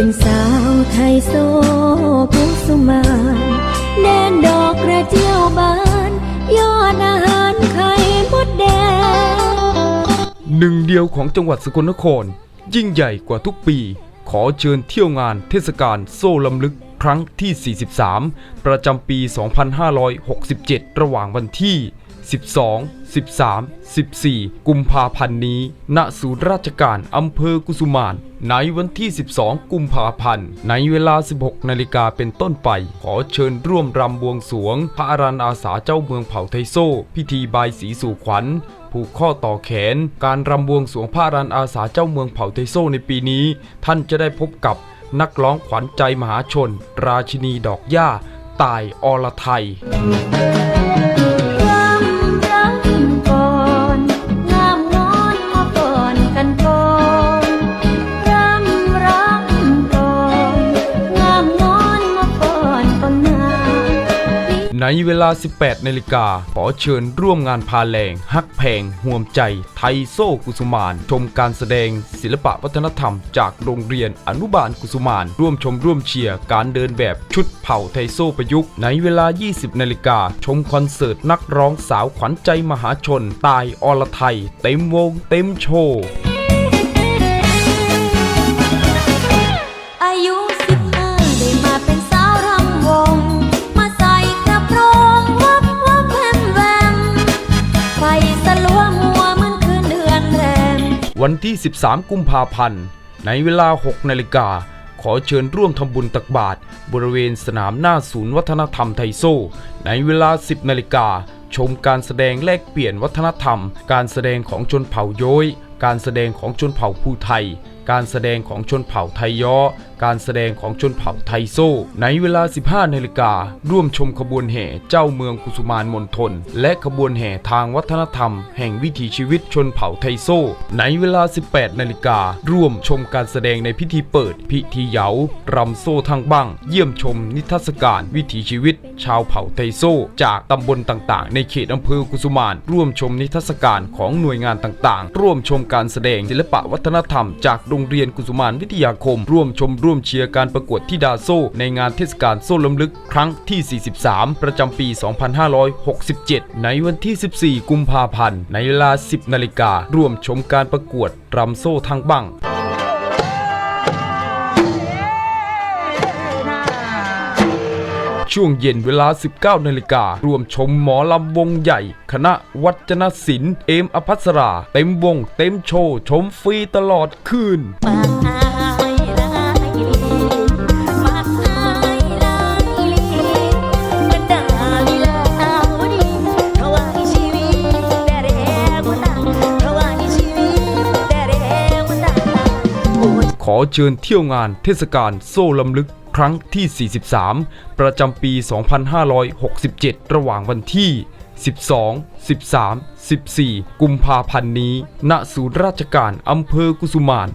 เป็นสาวไทยโซกุสุมาแดนดอกกระเจียวบาน ยอดอาหารไข่มดแดง หนึ่งเดียวของจังหวัดสกลนคร ยิ่งใหญ่กว่าทุกปี ขอเชิญเที่ยวงานเทศกาลโซ่ลำลึก ครั้งที่ 43 ประจำปี 2567 ระหว่างวันที่ 12 13 14 กุมภาพันธ์นี้ ณ ศูนย์ราชการอำเภอกุสุมาน ในวันที่ 12 กุมภาพันธ์ ในเวลา 16 นาฬิกาเป็นต้นไป ขอเชิญร่วมรำบวงสวง พระอารันอาสาเจ้าเมืองเผ่าไทโซพิธีบายสีสู่ขวัญผูกข้อต่อแขน การรำบวงสวงพระอารันอาสาเจ้าเมืองเผ่าไทโซในปีนี้ ท่านจะได้พบกับ นักร้องขวัญใจมหาชน ราชินีดอกหญ้า ตายอรไทย ในเวลา 18นาฬิกาขอเชิญร่วมงานพาแรงฮักแพงห่วมใจ ไทยโซ่กุสุมาน ชมการแสดงศิลปะวัฒนธรรม จากโรงเรียนอนุบาลกุสุมาน ร่วมชมร่วมเชียร์การเดินแบบชุดเผ่าไทยโซ่ประยุกต์ในเวลา 20นาฬิกาชมคอนเสิร์ตนักร้องสาวขวัญใจมหาชน ตายอรไทย เต็มวงเต็มโชว์ วันที่ 13 กุมภาพันธ์ ในเวลา 6 นาฬิกา ขอเชิญร่วมทำบุญตักบาตรบริเวณสนามหน้าศูนย์วัฒนธรรมไทยโซในเวลา 10 นาฬิกา ชมการแสดงแลกเปลี่ยนวัฒนธรรม การแสดงของชนเผ่าโย้ย การแสดงของชนเผ่าภูไทย การแสดงของชนเผ่าไทยย้อ การแสดงของชนเผ่าไทโซในเวลา 15นาฬิการ่วมชมขบวนแห่เจ้าเมืองกุสุมานมณฑลและขบวนแห่ทางวัฒนธรรม แห่งวิถีชีวิตชนเผ่าไทโซในเวลา 18นาฬิการ่วมชมการแสดงในพิธีเปิด พิธีเหยารำโซ่ทางบ้าง เยี่ยมชมนิทรรศการวิถีชีวิต ชาวเผ่าไทโซจากตำบลต่างๆ ในเขตอำเภอกุสุมาน ร่วมชมนิทรรศการของหน่วยงานต่างๆ ร่วมชมการแสดงศิลปะวัฒนธรรมจากโรงงเรียนกุสุมานวิทยาคม ร่วมชมร่วมเชียร์การประกวดทิดาโซ่ ในงานเทศกาลโซ่ล้ำลึกครั้งที่ 43 ประจำปี 2567 ในวันที่ 14 กุมภาพันธ์ ในเวลา 10 นาฬิการ่วมชมการประกวดรำโซ่ทางบัง ช่วงเย็นเวลา 19นาฬิการวมชมหมอลำวงใหญ่ คณะวัจนศิลป์เอมอภัสรา เต็มวง เต็มโชว์ ชมฟรีตลอดคืน ขอเชิญเที่ยวงานเทศกาลโซ่ลำลึก ครั้งที่ 43 ประจำปี 2567 ระหว่างวันที่ 12 13 14 กุมภาพันธ์นี้ ณ ศูนย์ราชการอำเภอกุสุมาน